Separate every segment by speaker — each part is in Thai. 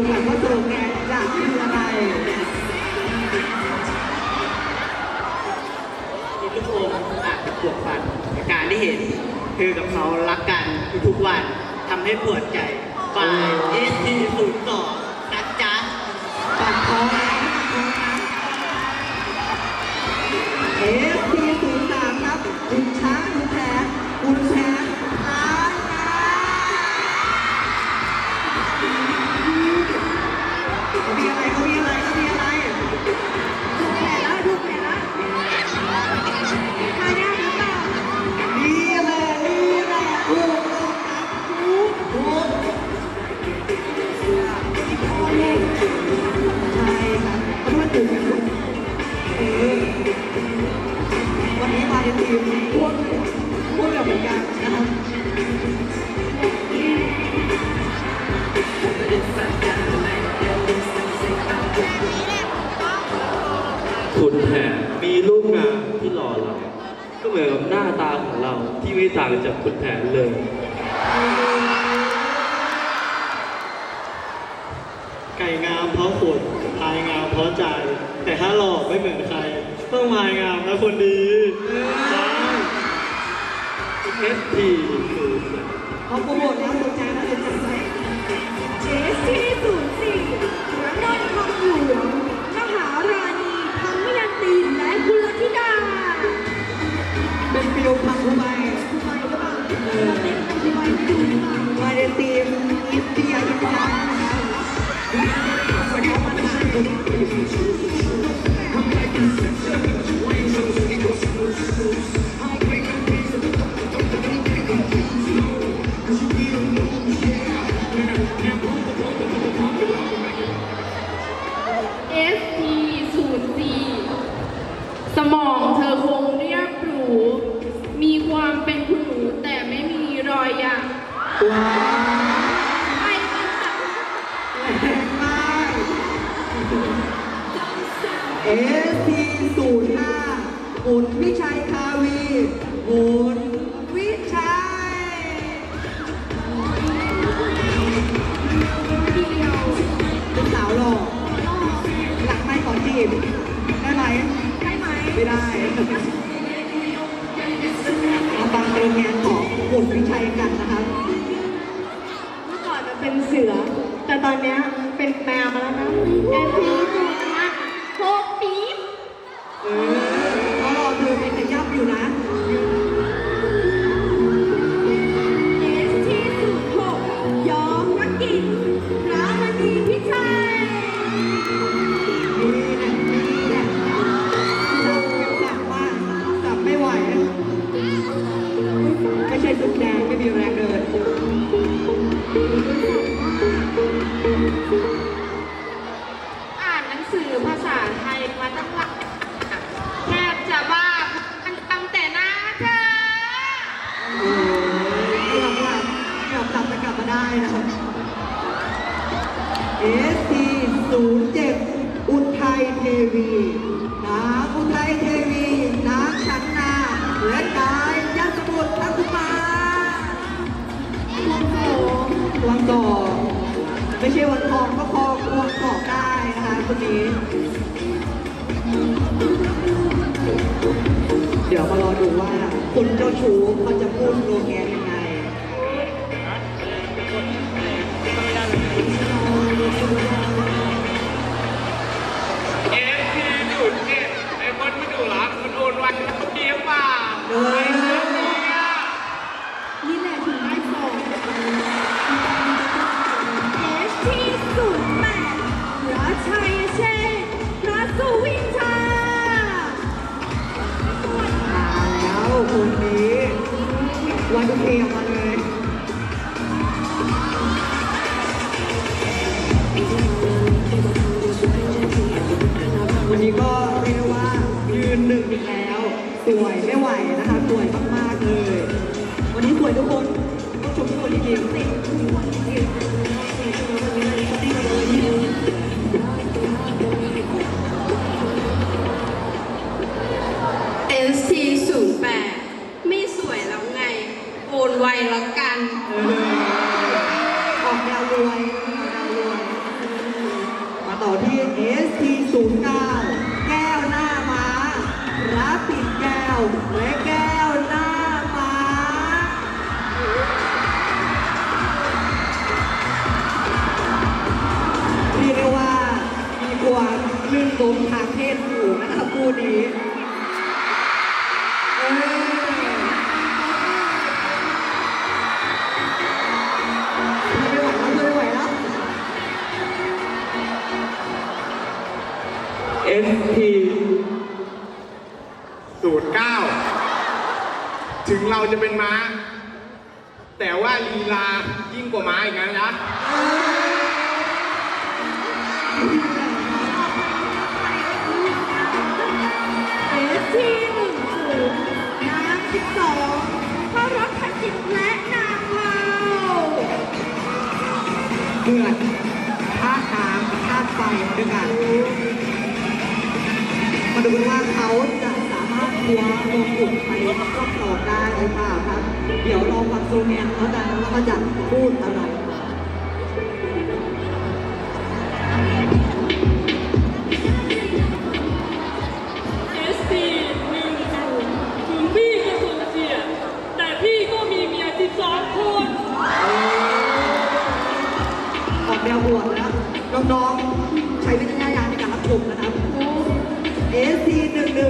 Speaker 1: มา
Speaker 2: ดูกันว่าสโลแกนจะคืออะไร
Speaker 1: ทุกอมอาจจะปวดฟันแต่การที่เห็นคือกับเขารักกันทุกๆวันทำให้ปวดใจฝ่ายเอสทีศูนย์สอง
Speaker 2: คุณแผนมีรูปงานที่ห
Speaker 3: ล่อเหลาก็เหมือนกับหน้าตาของเราที่ไม่ต่างจากคุณแผนเลย
Speaker 4: ไก่งามเพราะขนพายงามเพราะใจ แต่ถ้าหลอกไม่เหมือนใคร ต้องพายงามนะคนดี
Speaker 3: เอสทีคือ
Speaker 2: เขาโปรโมทแล้วสนใจนะสนใจ
Speaker 5: เจสที่ศูนย์สี่พระนอนคำหลวง รมยันตีและกุลธิด
Speaker 2: เอ
Speaker 6: สทีศูนย์ห้าอุน
Speaker 2: วิชัยคาวีอุนวิชัย
Speaker 5: เป็
Speaker 2: นสาวหล่อหลังไม่ขอจีบ ได้ไหม
Speaker 5: ได้ไหม
Speaker 2: ไม่ได้มาฟังเพลงงานของหุ่นวิชัยกันนะครับ
Speaker 5: เป็นเสือ แต่ตอนเนี้ยเป็นแม
Speaker 2: 0 7 อุทัยเทวีนางอุทัยเทวีนางชันนาและกายยัสมุทรทัศมาวันสอวันสอไม่ใช่วันทองก็พอควงขอได้นะคะคนนี้เดี๋ยวมารอดูว่าคุณเจ้าชู้เขาจะพูดโรงแรมยัง
Speaker 1: วันนี้ก็เรียกว่า
Speaker 2: ยื
Speaker 5: นหนึ่งอีกแล้วสว
Speaker 2: ยไม่ไหวนะคะสวยมากๆเลย วันนี้สวยทุกคนต้องชมทุกคน
Speaker 6: ทีด
Speaker 2: ทุ SP ศูน
Speaker 7: ย์เก้าถึงเราจะเป็นม้า แต่ว่าลีลายิ่งกว่าม้าอีกนะจ๊ะ
Speaker 5: เอสทีหนึ่งศูนย์น้ำสิบสองเขารถคันจิตและนางวาว
Speaker 2: เดือดาน้ำท่าไฟด้วยกัน ดูว่าเขาจะสามารถคว้ามงกุฎไปครอบครองได้หรือเปล่าครับ เดี๋ยวรอฟังโซเนียเขาจะแล้วก็จะพูดอะไร
Speaker 8: ออ
Speaker 2: กแนวบวกนะน้องๆใช้วิจารญาณในการรับชมนะครับ เอ
Speaker 9: สทีหนึ่งหนึ่ง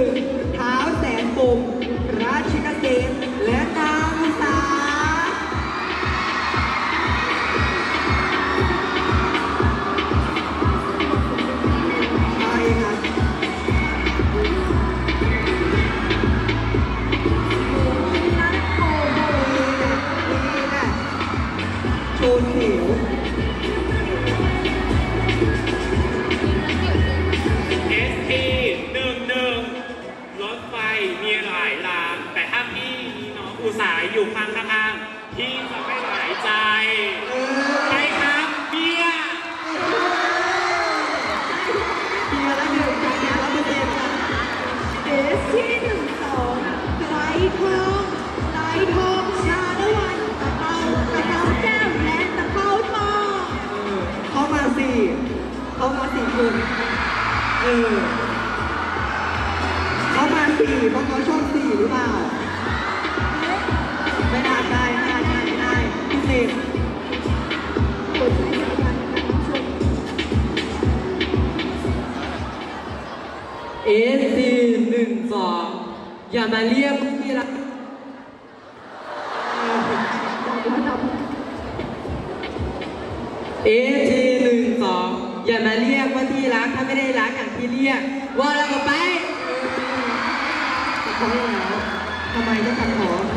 Speaker 9: เอ
Speaker 5: สีหนึ่งสองอ
Speaker 10: ย่ามาเรียกพี่ละเอทีหนึ่งสองอย่ามาเรียกว่าที่รักถ้าไม่ได้รักอย่างที่เรียก ว่าเราก็ไป
Speaker 2: ทำไมต้องทำหอ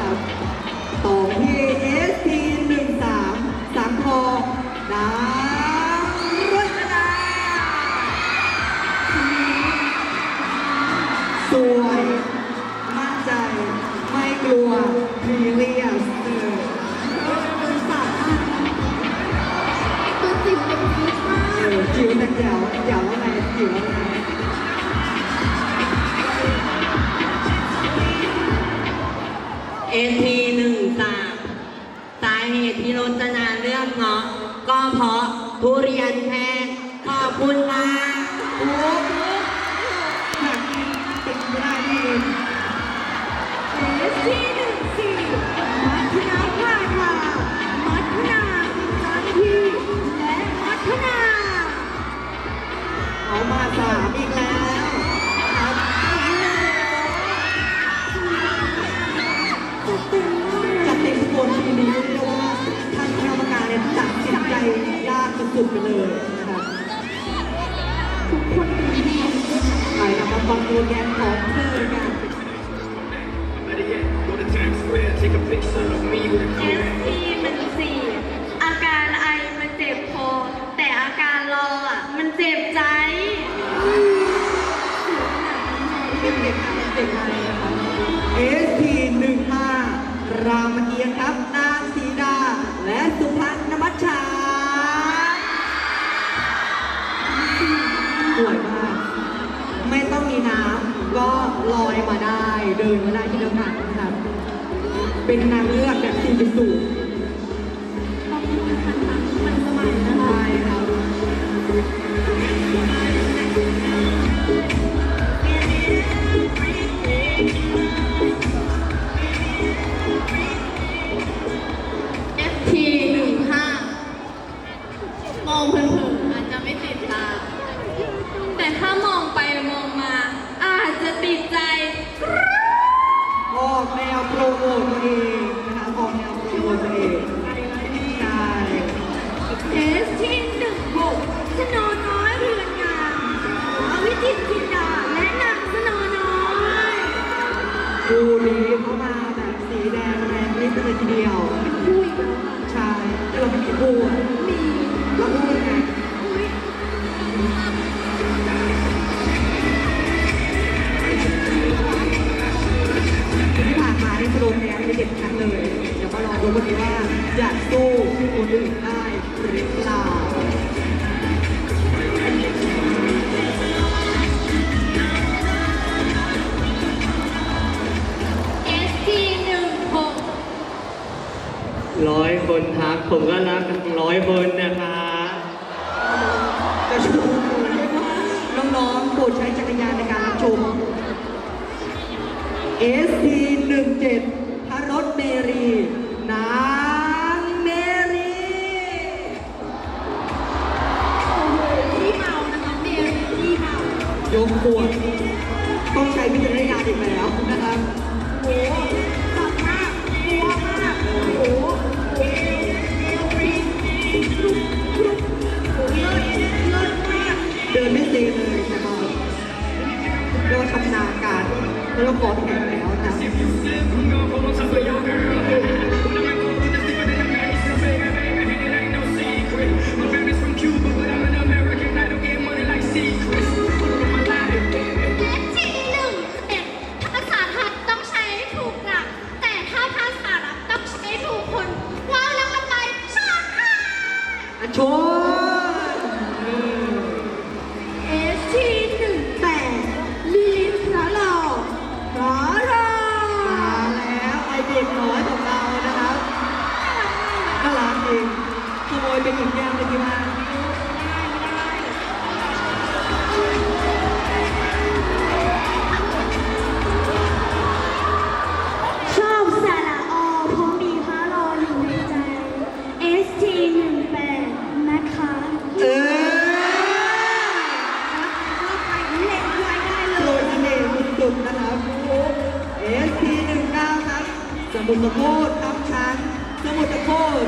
Speaker 2: เด็
Speaker 10: กอะ
Speaker 2: ไรนะคะ ST 1 5รามเกียรติครับนาสีดา และสุพันนมัชชาสวยมาก ไม่ต้องมีน้ำก็ลอยมาได้ เดินมาได้ที่เดิมหางนะครับ เป็นนางเลือกแบบ4.0 ร ร้อ
Speaker 5: ยค
Speaker 2: นทัก
Speaker 4: ผมก็รักทั้งร้อยคนนะคะ
Speaker 2: จะชมน้องๆโปรดใช้จักรยานในการรับชม ST 17 พระรถเมรีนางเมรี
Speaker 5: โอ้โหที่เมานะคะเมรีที่เมาย
Speaker 2: กขวดต้องใช้วิจารณญาณอีกแล้วนะครับ
Speaker 5: โอ้ การ
Speaker 2: แล้ว
Speaker 5: ส
Speaker 2: มุท
Speaker 5: ร
Speaker 2: สาครคำชันสมุทรสาคร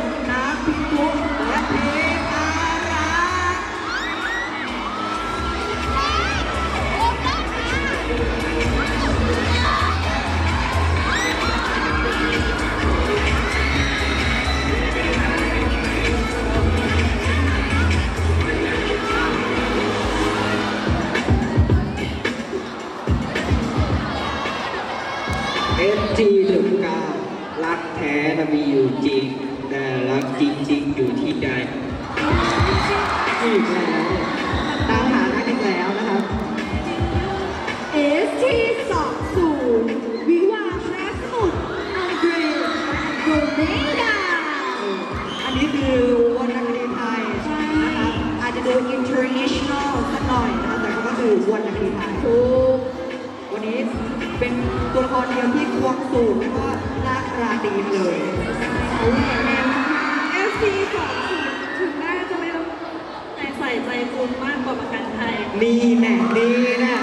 Speaker 2: ท้
Speaker 11: นะมีอยู่จริงแต่รักจริงๆ อยู่ที่ใจ
Speaker 2: อีกแล้วตามหารักอีกแล้วนะครับ
Speaker 5: ST สองศูนย์วิวาพระสมุทรอังเดรโรเมดา
Speaker 2: อันนี้คือวรรณคดีไทยนะครับอาจจะดู international สักหน่อยนะครับแต่ก็คือวรรณคดีไทย
Speaker 5: ถูก
Speaker 2: วันนี้เป็นตัวละครเดียวที่ควงสูงแล้วก็ลากรา ตรีไปเลย
Speaker 5: เขาแหวนแนวมาก ST สองศูนย์ถึงแม้จะไม่ต้องแต่ใส่ใจคุณมากกว่าประกันไทย
Speaker 2: นี่แน่นี่แน่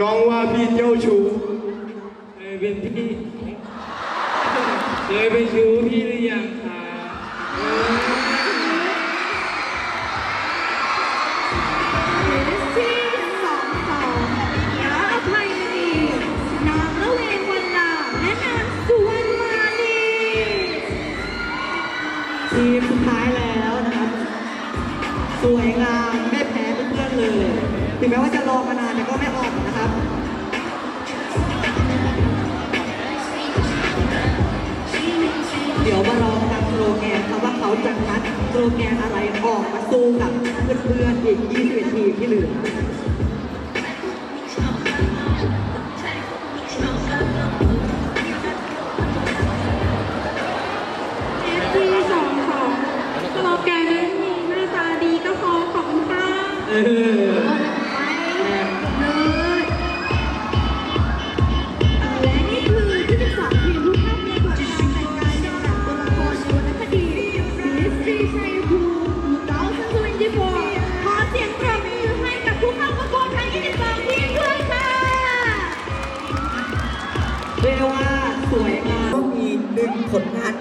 Speaker 2: น้องว่า
Speaker 7: พี่เจ้าชู้
Speaker 3: เคยเป็นพี่เคยเป็นชู้พี่หรือยังคะ
Speaker 5: เอสทีสองสองยาอภัยมณีนางละเวงวันลาและนางสุวรรณมาลี
Speaker 2: ทีมสุดท้ายแล้วนะครับ สวยงาม ถึงแม้ว่าจะรอมานานแต่ก็ไม่ออกนะครับเดี๋ยวมาลองกันสโลแกนครับว่าเขาจะคัดสโลแกนอะไรออกมาสู้กับเพื่อนๆอีก 21 ทีมที่เหลือ
Speaker 5: เอสทีสอ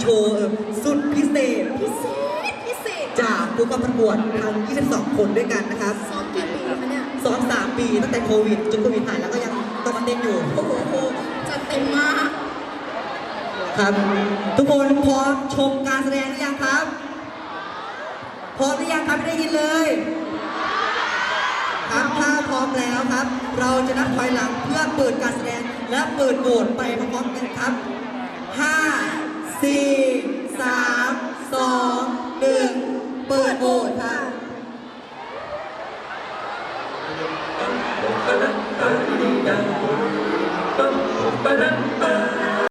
Speaker 5: โชว์
Speaker 2: สุดพิเศษ
Speaker 5: พิเศษ พิเศษ
Speaker 2: จากผู้เข้าประกวดทั้ง 22 คนด้วยกันนะครับ
Speaker 5: ซ้อมกี่ปีคะเนี่ย
Speaker 2: ซ้อม 3 ปีตั้งแต่โควิดจนโควิดหายแล้วก็ยังต้องมาเต้นอยู่
Speaker 5: โอ้โหจัดเต็มมาก
Speaker 2: ครับ ทุกคนพร้อมชมการแสดงหรือยังครับพร้อมหรือยังครับไม่ได้ยินเลยครับถ้าพร้อมแล้วครับ เราจะนับถอยหลังเพื่อเปิดการแสดงและเปิดโหวตไปพร้อมๆกันครับ5 สี่สามสองหนึ่งเปิดโหวตค่ะปะนะปะดีดังปะนะ